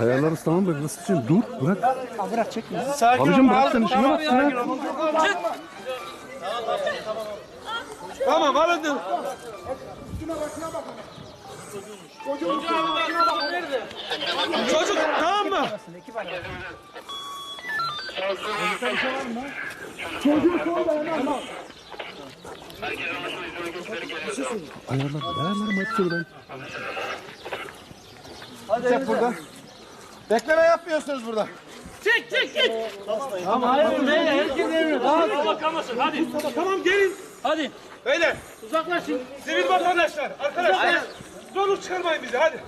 Ayarlarız tamam mı? Nasıl için? Dur bırak. Ha, bırak çekme. Sakin Abicim bırak seni şuna bak ya. Çık. Tamam alın. Şuna bak şuna bak. Çocuğun bakına bak nerede? Çocuk tamam mı? Çocuğu kovda hemen bak. Ayarlar ayarlarım hepsini ben. Çek burada. Bekleme yapmıyorsunuz burada. Çek çek çek. Tamam hayır ne herkes emri. Tamam bakamasın hadi. Tamam gelin. Hadi Beyler uzaklaşın. sivil vatandaşlar arkadaşlar zorluk çıkarmayın bize hadi.